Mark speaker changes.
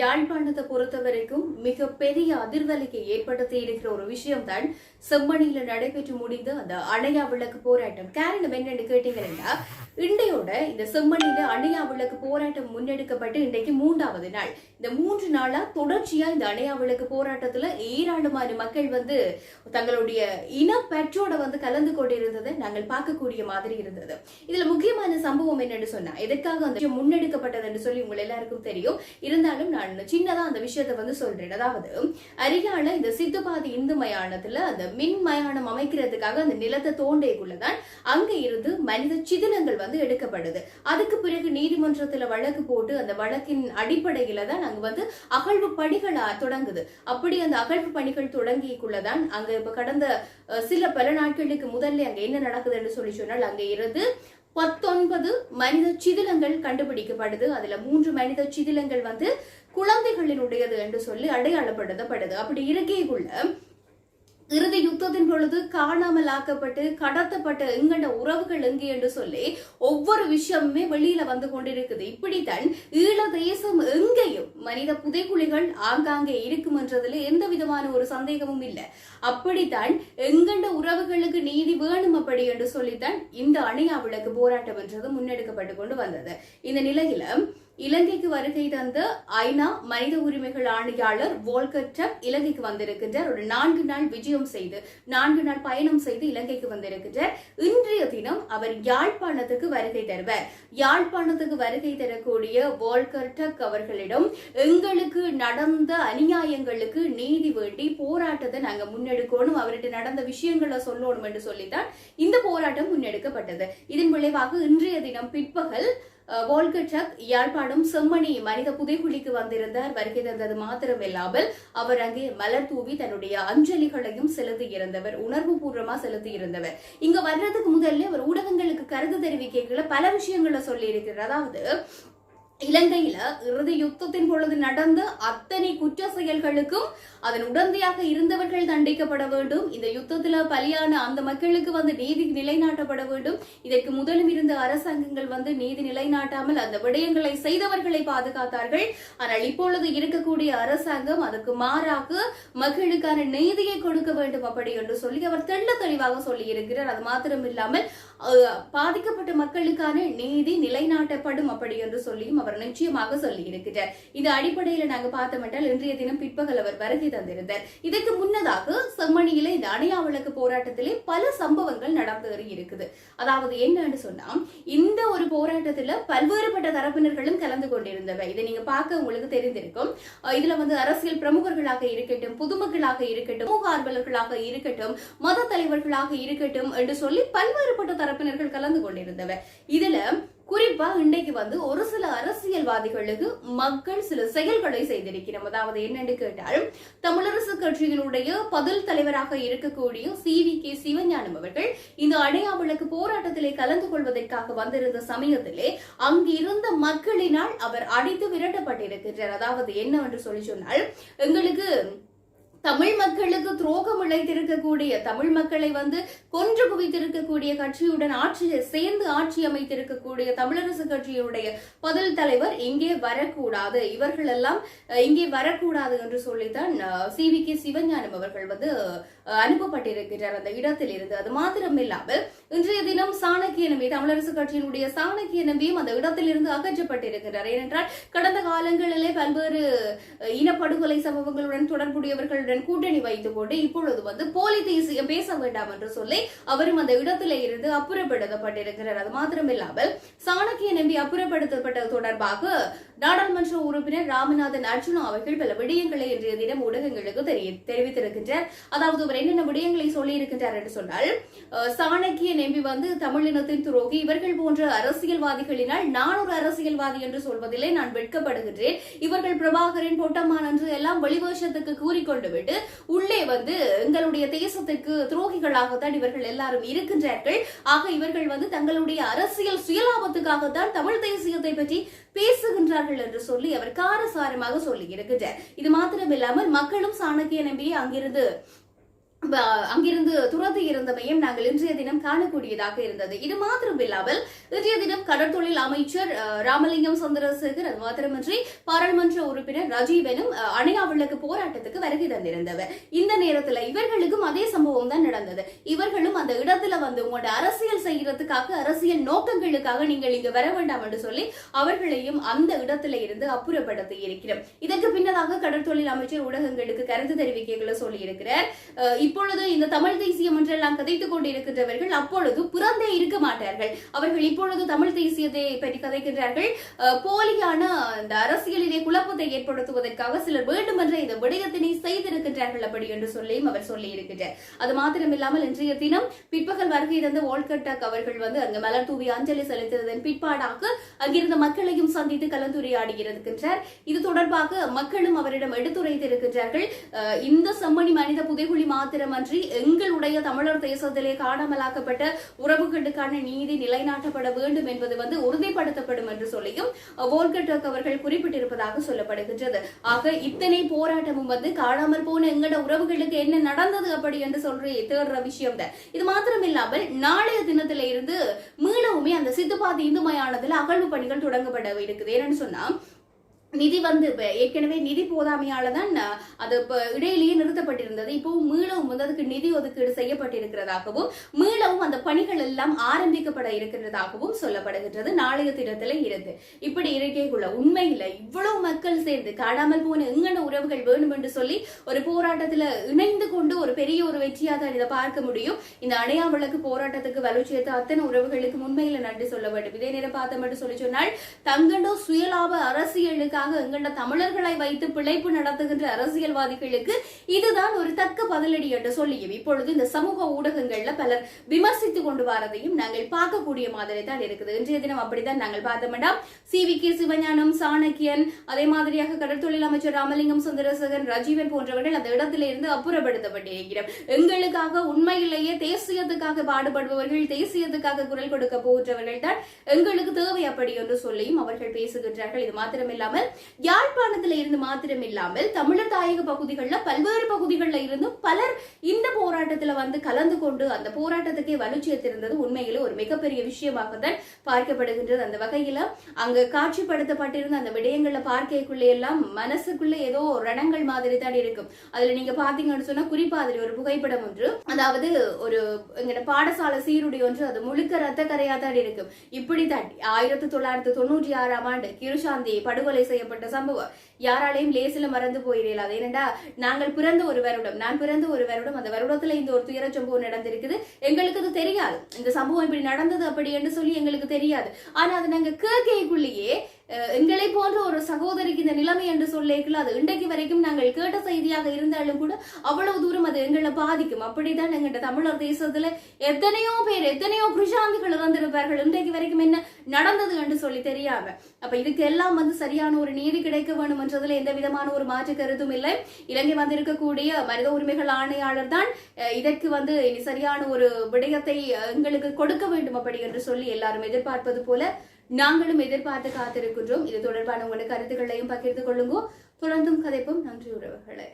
Speaker 1: யாழ்ப்பாணத்தை பொறுத்த வரைக்கும் மிக பெரிய அதிர்வலைக்கு ஏற்படுத்தி இருக்கிற ஒரு விஷயம்தான் செம்மணியில நடைபெற்று முடிந்த அந்த அணையா விளக்கு போராட்டம். காரணம் என்னன்னு கேட்டீங்கன்னா இன்றையோட இந்த செம்மணியில அணையா விளக்கு போராட்டம் முன்னெடுக்கப்பட்டு இன்றைக்கு மூன்றாவது நாள். இந்த மூன்று நாளா தொடர்ச்சியா இந்த அணையா விளக்கு போராட்டத்துல ஏராளமான மக்கள் வந்து தங்களுடைய இனப்பற்றோட வந்து கலந்து கொண்டிருந்ததை நாங்கள் பார்க்கக்கூடிய மாதிரி இருந்தது. இதுல முக்கியமான சம்பவம் என்னன்னு சொன்னா எதுக்காக அந்த விஷயம் முன்னெடுக்கப்பட்டது என்று சொல்லி உங்களை எல்லாருக்கும் தெரியும். இருந்தாலும் நான் சின்னதா அந்த விஷயத்தை வந்து சொல்றேன். அதாவது அரியால இந்த சித்துபாதி இந்து மயானத்துல அந்த மின் மயானம் அமைக்கிறதுக்காக அந்த நிலத்தை தோண்டைக்குள்ளதான் அங்க இருந்து மனித சிதிலங்கள் வந்து எடுக்கப்படுது. அதுக்கு பிறகு நீதிமன்றத்துல வழக்கு போட்டு அந்த வழக்கின் அடிப்படையில தான் அங்க வந்து அகழ்வு பணிகள் தொடங்குது. அப்படி அந்த அகழ்வு பணிகள் தொடங்கிக்குள்ளதான் அங்க இப்ப கடந்த சில பல நாட்களுக்கு முதல்ல அங்க என்ன நடக்குதுன்னு சொல்லி சொன்னால் அங்க இருந்து பத்தொன்பது மனித சிதிலங்கள் கண்டுபிடிக்கப்படுது. அதுல மூன்று மனித சிதிலங்கள் வந்து குழந்தைகளினுடையது என்று சொல்லி அடையாளப்படுத்தப்படுது. அப்படி இருக்கைக்குள்ள இறுதி யுத்தத்தின் பொழுது காணாமல் ஆக்கப்பட்டு கடத்தப்பட்ட எங்கண்ட உறவுகள் எங்கே என்று சொல்லி ஒவ்வொரு விஷயமுமே வெளியில வந்து கொண்டிருக்குது. இப்படித்தான் ஈழ தேசம் எங்கேயும் மனித புதைக்குழிகள் ஆங்காங்கே இருக்கும் என்றதுல எந்த விதமான ஒரு சந்தேகமும் இல்லை. அப்படித்தான் எங்கண்ட உறவுகளுக்கு நீதி வேணும் அப்படி என்று சொல்லித்தான் இந்த அணையா விளக்கு போராட்டம் என்றது முன்னெடுக்கப்பட்டு கொண்டு வந்தது. இந்த நிலையில இலங்கைக்கு வருகை தந்த ஐநா மனித உரிமைகள் ஆணையாளர் வோல்கர் ட்ரக் இலங்கைக்கு வந்திருக்கின்றார். ஒரு நான்கு நாள் விஜயம் செய்து நான்கு நாள் பயணம் செய்து இலங்கைக்கு வந்திருக்கின்றார். இன்றைய தினம் அவர் யாழ்ப்பாணத்துக்கு வருகை தருவார். யாழ்ப்பாணத்துக்கு வருகை தரக்கூடிய வோல்கர்ட்ரக் அவர்களிடம் எங்களுக்கு நடந்த அநியாயங்களுக்கு நீதி வேண்டி போராட்டத்தை நாங்க முன்னெடுக்கணும் அவர்கிட்ட நடந்த விஷயங்களை சொல்லணும் என்று சொல்லித்தான் இந்த போராட்டம் முன்னெடுக்கப்பட்டது. இதன் விளைவாக இன்றைய தினம் பிற்பகல் அஹ், ட்ரக் யாழ்ப்பாணம் செம்மணி மனித புதைகுழிக்கு வந்திருந்தார். வருகை தந்தது மாத்திரமில்லாமல் அவர் அங்கே மலர் தூவி தன்னுடைய அஞ்சலிகளையும் செலுத்தி இருந்தவர் உணர்வு பூர்வமா செலுத்தி இருந்தவர். இங்க வர்றதுக்கு முதல்ல அவர் ஊடகங்களுக்கு கருத்து தெரிவிக்கைகளை பல விஷயங்களை சொல்லி இருக்கிறார் அதாவது இலங்கையில இறுதி யுத்தத்தின் பொழுது நடந்த அத்தனை குற்ற செயல்களுக்கும் அதன் உடந்தையாக இருந்தவர்கள் தண்டிக்கப்பட வேண்டும். இந்த யுத்தத்துல பலியான அந்த மக்களுக்கு வந்து நீதி நிலைநாட்டப்பட வேண்டும். இதற்கு முதலும் இருந்த அரசாங்கங்கள் வந்து நீதி நிலைநாட்டாமல் அந்த விடயங்களை செய்தவர்களை பாதுகாத்தார்கள். ஆனால் இப்பொழுது இருக்கக்கூடிய அரசாங்கம் அதற்கு மாறாக மக்களுக்கான நீதியை கொடுக்க வேண்டும் அப்படி என்று சொல்லி அவர் தெள்ள தெளிவாக சொல்லி இருக்கிறார் அது மாத்திரம் இல்லாமல் பாதிக்கப்பட்ட மக்களுக்கான நீதி நிலைநாட்டப்படும் அப்படி என்று சொல்லியும் அவர் நிச்சயமாக சொல்லி இருக்கிறார். இந்த அடிப்படையில நாங்க பார்த்தோம் என்றால் இன்றைய தினம் பிற்பகல் அவர் வருகை தந்திருந்தார். இதற்கு முன்னதாக செம்மணியில இந்த அணையா விளக்கு போராட்டத்திலே பல சம்பவங்கள் நடந்து இருக்குது. அதாவது என்னன்னு சொன்னா இந்த ஒரு போராட்டத்துல பல்வேறுபட்ட தரப்பினர்களும் கலந்து கொண்டிருந்தவை. இதை நீங்க பார்க்க உங்களுக்கு தெரிந்திருக்கும். இதுல வந்து அரசியல் பிரமுகர்களாக இருக்கட்டும் பொதுமக்களாக இருக்கட்டும் சமூக ஆர்வலர்களாக இருக்கட்டும் மத தலைவர்களாக இருக்கட்டும் என்று சொல்லி பல்வேறுபட்ட தரப்பினர்கள் கலந்து கொண்டிருந்தவர். இதுல குறிப்பா இன்றைக்கு வந்து ஒரு சில அரசியல்வாதிகளுக்கு மக்கள் சில செயல்களை செய்திருக்கிறோம். அதாவது என்னன்னு கேட்டால் தமிழரசு கட்சியினுடைய பதில் தலைவராக இருக்கக்கூடிய சி. வி. கே. சிவஞானம் அவர்கள் இந்த அடையாவளுக்கு போராட்டத்திலே கலந்து கொள்வதற்காக வந்திருந்த சமயத்திலே அங்கிருந்த மக்களினால் அவர் அடித்து விரட்டப்பட்டிருக்கிறார் அதாவது என்ன என்று சொல்லி சொன்னால் எங்களுக்கு தமிழ் மக்களுக்கு துரோகம் இழைத்திருக்கக்கூடிய தமிழ் மக்களை வந்து கொன்று குவித்திருக்கக்கூடிய கட்சியுடன் ஆட்சியை சேர்ந்து ஆட்சி அமைத்திருக்கக்கூடிய தமிழரசு கட்சியுடைய பதில் தலைவர் இங்கே வரக்கூடாது. இவர்கள் எல்லாம் இங்கே வரக்கூடாது என்று சொல்லித்தான் சி வி கே சிவஞானம் அவர்கள் வந்து அனுப்பப்பட்டிருக்கிறார் அந்த இடத்தில் இருந்து அது மாத்திரம் இல்லாமல் இன்றைய தினம் சாணக்கிய நம்பி தமிழரசு கட்சியினுடைய சாணக்கிய நம்பியும் அந்த இடத்திலிருந்து அகற்றப்பட்டிருக்கிறார். ஏனென்றால் கடந்த காலங்களிலே பல்வேறு இனப்படுகொலை சம்பவங்களுடன் தொடர்புடையவர்களுடன் கூட்டணி வைத்துக் கொண்டு இப்பொழுது வந்து போலி தேசியம் பேச வேண்டாம் என்று சொல்லி அவரும் அந்த இடத்திலே இருந்து அப்புறப்படுத்தப்பட்டிருக்கிறார். அது மாத்திரமில்லாமல் சாணக்கிய நம்பி அப்புறப்படுத்தப்பட்டது தொடர்பாக நாடாளுமன்ற உறுப்பினர் ராமநாதன் அர்ஜுனா அவர்கள் பல விடயங்களை இன்றைய தினம் ஊடகங்களுக்கு தெரிவித்திருக்கின்றார். அதாவது அவர் என்னென்ன விடயங்களை சொல்லி இருக்கின்றார் என்று சொன்னால் சாணக்கிய நம்பி வந்து தமிழினத்தின் துரோகி இவர்கள் போன்ற அரசியல்வாதிகளினால் நான் ஒரு அரசியல்வாதி என்று சொல்வதிலே நான் வெட்கப்படுகின்றேன். இவர்கள் பிரபாகரின் பொட்டம்மான் என்று எல்லாம் வெளிவேஷத்துக்கு கூறிக்கொண்டு விட்டு உள்ளே வந்து எங்களுடைய தேசத்துக்கு துரோகிகளாகத்தான் இவர்கள் எல்லாரும் இருக்கின்றார்கள். ஆக இவர்கள் வந்து தங்களுடைய அரசியல் சுயலாபத்துக்காகத்தான் தமிழ் தேசியத்தை பற்றி பேசுகின்றார்கள் என்று சொல்லி அவர் காரசாரமாக சொல்லி இருக்கின்றார் இது மாத்திரமில்லாமல் மக்களும் சாணக்கிய நம்பியை அங்கிருந்து அங்கிருந்து துரத்தி இருந்தமையும் நாங்கள் இன்றைய தினம் காணக்கூடியதாக இருந்தது. இது மாத்திரம் இல்லாமல் இன்றைய தினம் கடற்தொழில் அமைச்சர் ராமலிங்கம் சந்திரசேகர் அது மாத்திரமின்றி பாராளுமன்ற உறுப்பினர் ரஜீவனும் அணையா விளக்கு போராட்டத்துக்கு வருகை தந்திருந்தவர். இந்த நேரத்துல இவர்களுக்கும் அதே சம்பவம் தான் நடந்தது. இவர்களும் அந்த இடத்துல வந்து உங்களோட அரசியல் செய்யறதுக்காக அரசியல் நோக்கங்களுக்காக நீங்கள் இங்க வர வேண்டாம் என்று சொல்லி அவர்களையும் அந்த இடத்துல இருந்து அப்புறப்படுத்தி இருக்கிறோம். இதற்கு பின்னதாக கடற்தொழில் அமைச்சர் ஊடகங்களுக்கு கருத்து தெரிவிக்கைகளை சொல்லியிருக்கிறார். இப்பொழுது இந்த தமிழ் தேசியம் என்றெல்லாம் கதைத்துக் கொண்டிருக்கின்றவர்கள் அப்பொழுது பிறந்தே இருக்க மாட்டார்கள். அவர்கள் இப்பொழுது தமிழ் தேசியத்தை பற்றி கதைக்கின்றார்கள். போலியான இந்த அரசியலிலே குழப்பத்தை ஏற்படுத்துவதற்காக சிலர் வேண்டுமென்ற இந்த விடயத்தினை செய்திருக்கின்றார்கள் அப்படி என்று சொல்லியும் அவர் சொல்லியிருக்கிறார். அது மாத்திரமில்லாமல் இன்றைய தினம் பிற்பகல் வருகை தந்த வால்கட்டாக் அவர்கள் வந்து அங்கு மலர் தூவி அஞ்சலி செலுத்தியதன் பிற்பாடாக அங்கிருந்த மக்களையும் சந்தித்து கலந்துரையாடுகிறார் இது தொடர்பாக மக்களும் அவரிடம் எடுத்துரைத்திருக்கின்றார்கள். இந்த செம்மணி மனித புதைகுழி மாத்திரமன்றி எங்களுடைய தமிழர் தேசத்திலே காணாமலாக்கப்பட்ட உறவுகளுக்கான நீதி நிலைநாட்டப்பட வேண்டும் என்பது வந்து உறுதிப்படுத்தப்படும் என்று சொல்லியும் வோல்கட்டக் அவர்கள் குறிப்பிட்டிருப்பதாக சொல்லப்படுகின்றது. ஆக இத்தனை போராட்டமும் வந்து காணாமல் போன எங்களோட உறவுகளுக்கு என்ன நடந்தது அப்படி என்று சொல்ற தேடுற விஷயம் தான் இது மாத்திரம் இல்லாமல் நாளைய தினத்துல இருந்து மீளவுமே அந்த சித்துப்பாதி இந்து மயானத்துல அகழ்வு பணிகள் தொடங்கப்பட இருக்குது. ஏன்னு சொன்னா நிதி வந்து இப்ப ஏற்கனவே நிதி போதாமையால தான் அது இப்ப இடையிலேயே நிறுத்தப்பட்டிருந்தது. இப்பவும் மீளவும் வந்து அதுக்கு நிதி ஒதுக்கீடு செய்யப்பட்டிருக்கிறதாகவும் மீளவும் அந்த பணிகள் எல்லாம் ஆரம்பிக்கப்பட இருக்கின்றதாகவும் சொல்லப்படுகின்றது. நாளைய தினத்துல இருந்து இப்படி இருக்கைக்குள்ள உண்மையில இவ்வளவு மக்கள் சேர்ந்து காணாமல் போன எங்கன உறவுகள் வேணும் என்று சொல்லி ஒரு போராட்டத்துல இணைந்து கொண்டு ஒரு பெரிய ஒரு வெற்றியாக தான் இதை பார்க்க முடியும். இந்த அணையா விளக்கு போராட்டத்துக்கு வலு அத்தனை உறவுகளுக்கு உண்மையில நன்றி சொல்ல வேண்டும். இதே நேரம் பார்த்தோம் என்று சொல்லி சொன்னால் தங்கண்டோ சுயலாப அரசியலுக்கு அரசியலுக்காக எங்கண்ட தமிழர்களை வைத்து பிழைப்பு நடத்துகின்ற அரசியல்வாதிகளுக்கு இதுதான் ஒரு தக்க பதிலடி என்று சொல்லியும் இப்பொழுது இந்த சமூக ஊடகங்கள்ல பலர் விமர்சித்து கொண்டு வரதையும் நாங்கள் பார்க்கக்கூடிய மாதிரி தான் இருக்குது. இன்றைய தினம் அப்படித்தான் நாங்கள் பார்த்தோம்னா C V K Sivagnanam Chanakkiyan அதே மாதிரியாக கடற்தொழில் அமைச்சர் ராமலிங்கம் சுந்தரசகன் ரஜீவன் போன்றவர்கள் அந்த இடத்திலிருந்து அப்புறப்படுத்தப்பட்டிருக்கிறோம். எங்களுக்காக உண்மையிலேயே தேசியத்துக்காக பாடுபடுபவர்கள் தேசியத்துக்காக குரல் கொடுக்க போன்றவர்கள் தான் எங்களுக்கு தேவை அப்படி என்று சொல்லியும் அவர்கள் பேசுகின்றார்கள். இது மாத்திரமில்லாமல் யாழ்ப்பாணத்துல இருந்து மாத்திரம் இல்லாமல் தமிழர் தாயக பகுதிகளில் பல்வேறு பகுதிகளில் இருந்தும் பலர் இந்த போராட்டத்துல வந்து கலந்து கொண்டு அந்த போராட்டத்துக்கே வலு சேர்த்திருந்தது உண்மையில ஒரு மிகப்பெரிய விஷயமாக தான் பார்க்கப்படுகின்றது. அந்த வகையில அங்க காட்சிப்படுத்தப்பட்டிருந்த அந்த விடயங்களை பார்க்கக்குள்ளே எல்லாம் மனசுக்குள்ள ஏதோ ரணங்கள் மாதிரி தான் இருக்கும். அதுல நீங்க பாத்தீங்கன்னு சொன்னா குறிப்பா அதுல ஒரு புகைப்படம் ஒன்று அதாவது ஒரு எங்கட பாடசாலை சீருடை ஒன்று அது முழுக்க ரத்த கரையா தான் இருக்கும். இப்படித்தான் ஆயிரத்தி தொள்ளாயிரத்தி தொண்ணூற்றி ஆறாம் ஆண்டு கிருஷாந்தி படுகொலை செய்ய செய்யப்பட்ட சம்பவம் யாராலையும் லேசில மறந்து போயிடலாது அது நாங்கள் பிறந்த ஒரு வருடம். நான் பிறந்த ஒரு வருடம். அந்த வருடத்துல இந்த ஒரு துயர சம்பவம் நடந்திருக்குது. எங்களுக்கு அது தெரியாது. இந்த சம்பவம் இப்படி நடந்தது அப்படி என்று சொல்லி எங்களுக்கு தெரியாது. ஆனா அது நாங்க கேட்கைக்குள்ளேயே எங்களை போன்ற ஒரு சகோதரிக்கு இந்த நிலைமை என்று சொல்லிக்கல அது இன்றைக்கு வரைக்கும் நாங்கள் கேட்ட செய்தியாக இருந்தாலும் கூட அவ்வளவு தூரம் அது எங்களை பாதிக்கும். அப்படிதான் எங்கிட்ட தமிழர் தேசத்துல எத்தனையோ பேர் எத்தனையோ கிருஷாந்திகள் இறந்திருப்பார்கள். இன்றைக்கு வரைக்கும் என்ன நடந்தது என்று சொல்லி தெரியாம. அப்ப இதுக்கு எல்லாம் வந்து சரியான ஒரு நீதி கிடைக்க வேணும் என்றதுல எந்த விதமான ஒரு மாற்று கருத்தும் இல்லை. இலங்கை வந்திருக்கக்கூடிய மனித உரிமைகள் ஆணையாளர் தான் இதற்கு வந்து இனி சரியான ஒரு விடயத்தை எங்களுக்கு கொடுக்க வேண்டும் அப்படி என்று சொல்லி எல்லாரும் எதிர்பார்ப்பது போல நாங்களும் எதிர்பார்த்து காத்திருக்கின்றோம். இது தொடர்பான உங்களுடைய கருத்துக்களையும் பகிர்ந்து கொள்ளுங்க. தொடர்ந்தும் கதைப்போம். நன்றி உறவுகளை.